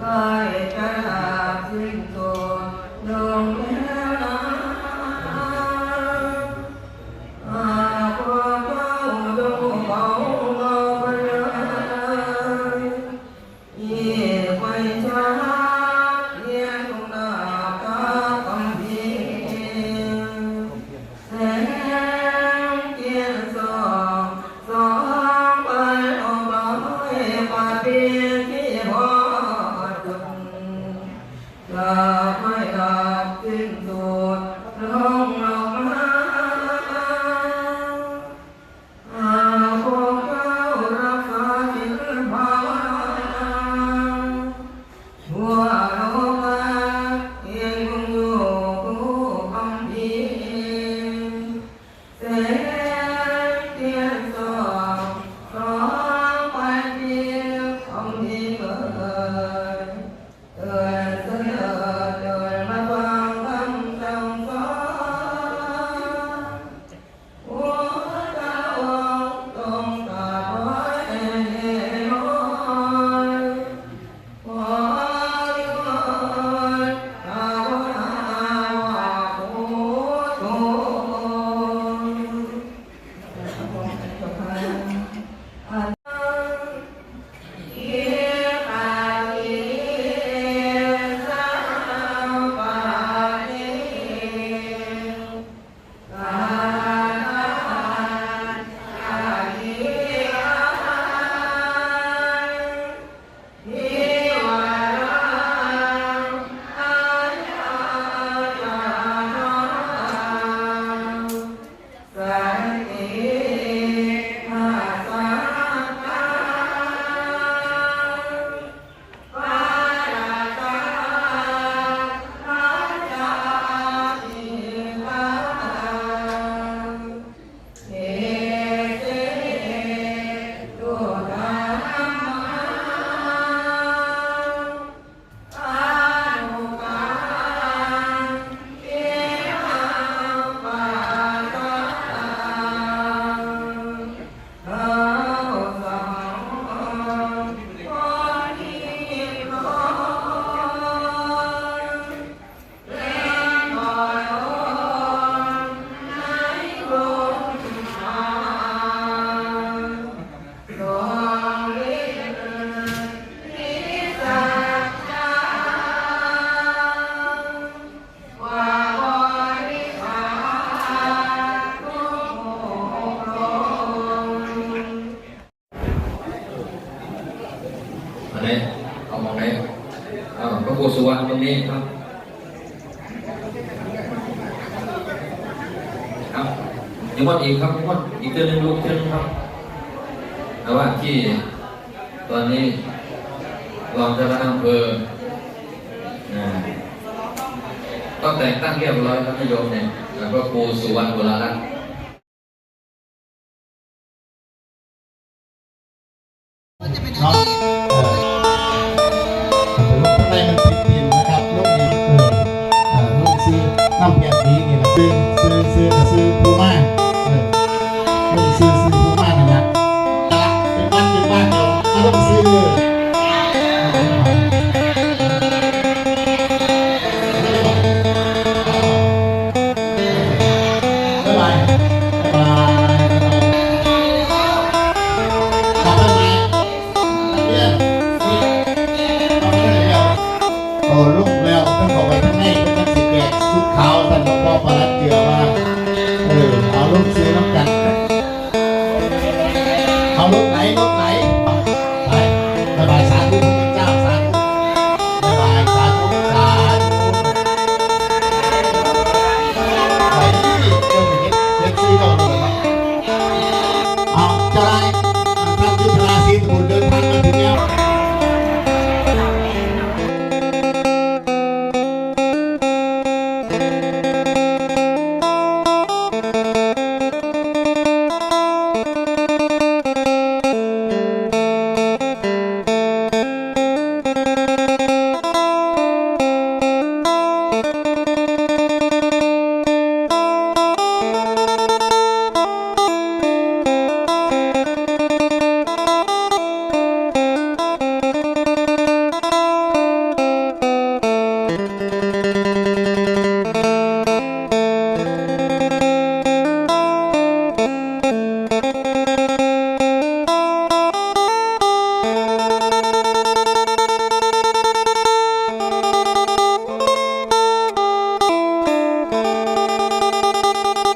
Bye. นเอามองไหนพระโกสุวรรณตรงนี้ครับครับนิมนต์อีกครับนิมนต์อีกเตือนลูกเตือนครับ แต่ว่าที่ตอนนี้รองจ้าคณะอำเภอก็แต่งตั้งเรียบร้อยครับนายโยมเนี่ยแล้วก็ครูสุวรรณบุรารัตน。 ね。 อกพ่อพลัดเจือว่าเออเอาลูกซื้อน้ำกันเอาลูกไหนน้อ